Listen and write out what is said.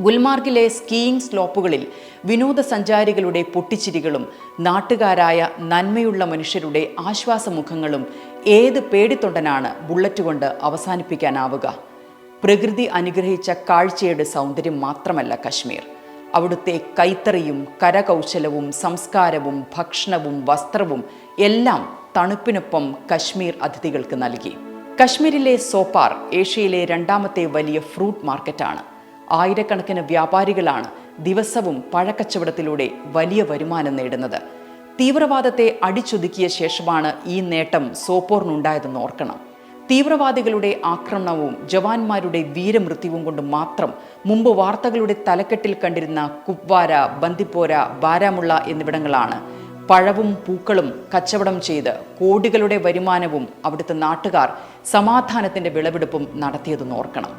ഗുൽമാർഗിലെ skiing സ്ലോപ്പുകളിൽ വിനോദസഞ്ചാരികളുടെ പൊട്ടിച്ചിരികളും നാട്ടുകാരായ നന്മയുള്ള മനുഷ്യരുടെ ആശ്വാസമുഖങ്ങളും ഏത് പേടിത്തൊണ്ടനാണ് ബുള്ളറ്റ് കൊണ്ട് അവസാനിപ്പിക്കാനാവുക? പ്രകൃതി അനുഗ്രഹിച്ച കാഴ്ചയുടെ സൗന്ദര്യം മാത്രമല്ല കശ്മീർ. അവിടുത്തെ കൈത്തറിയും കരകൗശലവും സംസ്കാരവും ഭക്ഷണവും വസ്ത്രവും എല്ലാം തണുപ്പിനൊപ്പം കശ്മീർ അതിഥികൾക്ക് നൽകി. കശ്മീരിലെ സോപ്പാർ ഏഷ്യയിലെ രണ്ടാമത്തെ വലിയ ഫ്രൂട്ട് മാർക്കറ്റാണ്. ആയിരക്കണക്കിന് വ്യാപാരികളാണ് ദിവസവും പഴക്കച്ചവടത്തിലൂടെ വലിയ വരുമാനം നേടുന്നത്. തീവ്രവാദത്തെ അടിച്ചൊതുക്കിയ ശേഷമാണ് ഈ നേട്ടം സോപ്പോറിനുണ്ടായതെന്ന് ഓർക്കണം. തീവ്രവാദികളുടെ ആക്രമണവും ജവാന്മാരുടെ വീരമൃത്യുവും കൊണ്ട് മാത്രം മുമ്പ് വാർത്തകളുടെ തലക്കെട്ടിൽ കണ്ടിരുന്ന കുപ്വാര ബന്ദിപ്പോര ബാരാമുള്ള എന്നിവിടങ്ങളാണ് പഴവും പൂക്കളും കച്ചവടം ചെയ്ത് കോടികളുടെ വരുമാനവും അവിടുത്തെ നാട്ടുകാർ സമാധാനത്തിന്റെ വിളവെടുപ്പും നടത്തിയതെന്ന് ഓർക്കണം.